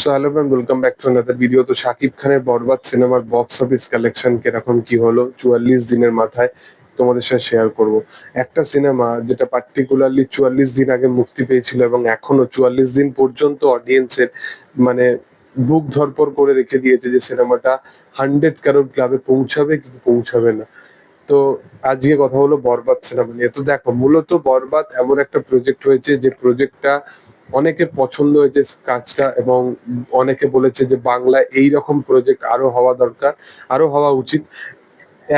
So hello friend welcome back to another video তো শাকিব খানের বরবাদ সিনেমার বক্স অফিস কালেকশন কীরকম, কি হলো? চুয়াল্লিশ দিনের মাথায় তোমাদের সাথে শেয়ার করব। একটা সিনেমা যেটা পার্টিকুলারলি চুয়াল্লিশ দিন আগে মুক্তি পেয়েছিল এবং এখনও চুয়াল্লিশ দিন পর্যন্ত অডিয়েন্সের মানে বুক ধরপর করে রেখে দিয়েছে যে সিনেমাটা হান্ড্রেড কারোর ক্লাবে পৌঁছাবে কি পৌঁছাবে না। তো আজকে কথা হলো বরবাদ সিনেমা নিয়ে। তো দেখো, মূলত বরবাদ এমন একটা প্রজেক্ট হয়েছে যে প্রজেক্টটা অনেকের পছন্দ হয়েছে কাজটা এবং অনেকে বলেছে যে বাংলায় এই রকম প্রজেক্ট আরও হওয়া দরকার, আরও হওয়া উচিত।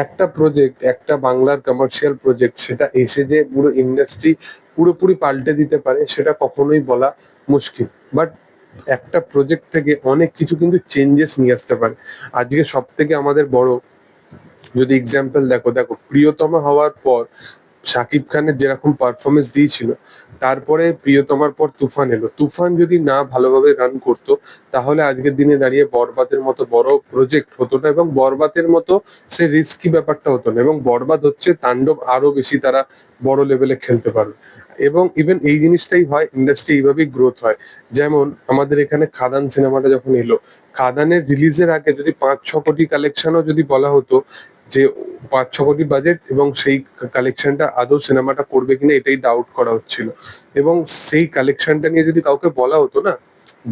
একটা প্রজেক্ট একটা বাংলার কমার্শিয়াল প্রজেক্ট সেটা এসে যে পুরো ইন্ডাস্ট্রি পুরোপুরি পাল্টে দিতে পারে, সেটা কখনোই বলা মুশকিল। বাট একটা প্রজেক্ট থেকে অনেক কিছু কিন্তু চেঞ্জেস নিয়ে আসতে পারে। আজকে সব থেকে আমাদের বড়, যদি এক্সাম্পল দেখো দেখো, প্রিয়তমা হওয়ার পর শাকিব খানের যেরকম পারফরমেন্স দিয়েছিল তারপরে প্রিয়তমার পর তুফান এলো। তুফান যদি না ভালোভাবে রান করতো, তাহলে আজকের দিনে দাঁড়িয়ে বরবাদের মতো বড় প্রজেক্ট হতো না এবং বরবাদের মতো সে রিস্কি ব্যাপারটা হতো না এবং বরবাদ হচ্ছে তাণ্ডব আরও বেশি তারা বড় লেভেলে খেলতে পারবে। এবং ইভেন এই জিনিসটাই হয় ইন্ডাস্ট্রি এইভাবেই গ্রোথ হয়। যেমন আমাদের এখানে খাদান সিনেমাটা যখন এলো, খাদানের রিলিজের আগে যদি পাঁচ ছ কোটি কালেকশনও যদি বলা হতো যে পাঁচ, ছ কোটি বাজেট এবং সেই কালেকশনটা আদৌ সিনেমাটা করবে কিনা এটাই ডাউট করা হচ্ছিল। এবং সেই কালেকশনটা নিয়ে যদি কাউকে বলা হতো না,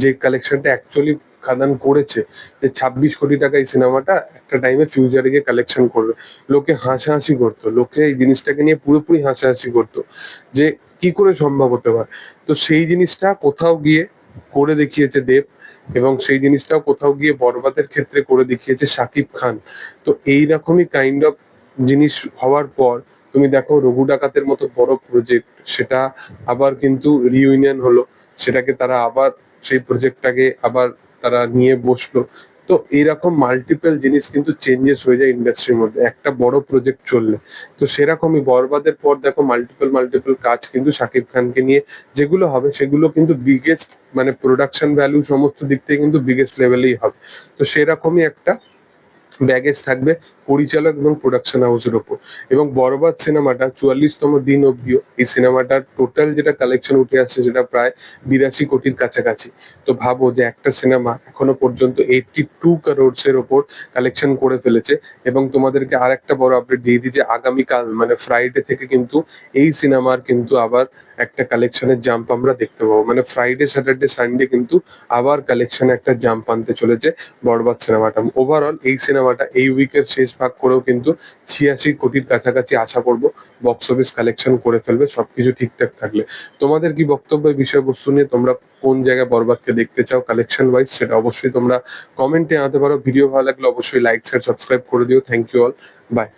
যে কালেকশনটা অ্যাকচুয়ালি খাদান করেছে, যে ছাব্বিশ কোটি টাকা এই সিনেমাটা একটা টাইমে ফিউচারে গিয়ে কালেকশন করবে। লোকে হাসাহাসি করতো, লোকে এই জিনিসটাকে নিয়ে পুরোপুরি হাসাহাসি করতো, যে কি করে সম্ভব হতে পারে? তো সেই জিনিসটা কোথাও গিয়ে করে দেখিয়েছে দেব এবং সেই জিনিসটাও কোথাও গিয়ে বরবাদের ক্ষেত্রে করে দেখিয়েছে সাকিব খান। তো এই রকমই কাইন্ড অফ জিনিস হওয়ার পর তুমি দেখো রঘু ডাকাতের মতো বড় প্রজেক্ট সেটা আবার কিন্তু রিউনিয়ন হলো, সেটাকে তারা আবার সেই প্রজেক্টটাকে আবার তারা নিয়ে বসল। তো এইরকম মাল্টিপল জিনিস কিন্তু চেঞ্জেস হয়ে যায় ইন্ডাস্ট্রির মধ্যে। একটা বড় প্রজেক্ট চললে। তো সেরকমই বরবাদের পর দেখো মাল্টিপল মাল্টিপল কাজ কিন্তু শাকিব খানকে নিয়ে যেগুলো হবে, সেগুলো কিন্তু বিগেস্ট মানে প্রোডাকশন ভ্যালু সমস্ত দিক থেকে কিন্তু বিগেস্ট লেভেলেই হবে। তো সেরকমই একটা ব্যাগেজ থাকবে। পরিচালক এবং প্রোডাকশন হাউসের ওপর। এবং বরবাদ সিনেমাটা চুয়াল্লিশতম দিন অবধিও এই সিনেমাটার টোটাল যেটা কালেকশন উঠে আসছে সেটা প্রায় বিরাশি কোটির কাছাকাছি। তো ভাবো যে একটা সিনেমা এখনও পর্যন্ত এইটটি টু এর ওপর কালেকশন করে ফেলেছে। এবং তোমাদেরকে আর একটা বড় আপডেট দিয়ে দিই যে আগামীকাল মানে ফ্রাইডে থেকে কিন্তু এই সিনেমার কিন্তু আবার একটা কালেকশনের জাম্প আমরা দেখতে পাবো। মানে ফ্রাইডে স্যাটারডে সানডে কিন্তু আবার কালেকশনে একটা জাম্প আনতে চলেছে বরবাদ সিনেমাটা। ওভারঅল এই সিনেমাটা এই উইকের শেষ ভাগ করেও কিন্তু ছিয়াশি কোটির কাছাকাছি আশা করব বক্স অফিস কালেকশন করে ফেলবে, সবকিছু ঠিকঠাক থাকলে। তোমাদের কি বক্তব্য বিষয়বস্তু নিয়ে? তোমরা কোন জায়গায় বরবাদকে দেখতে চাও কালেকশন ওয়াইজ সেটা অবশ্যই তোমরা কমেন্টে আনতে পারো। ভিডিও ভালো লাগলে অবশ্যই লাইক শেয়ার সাবস্ক্রাইব করে দিও। Thank you all by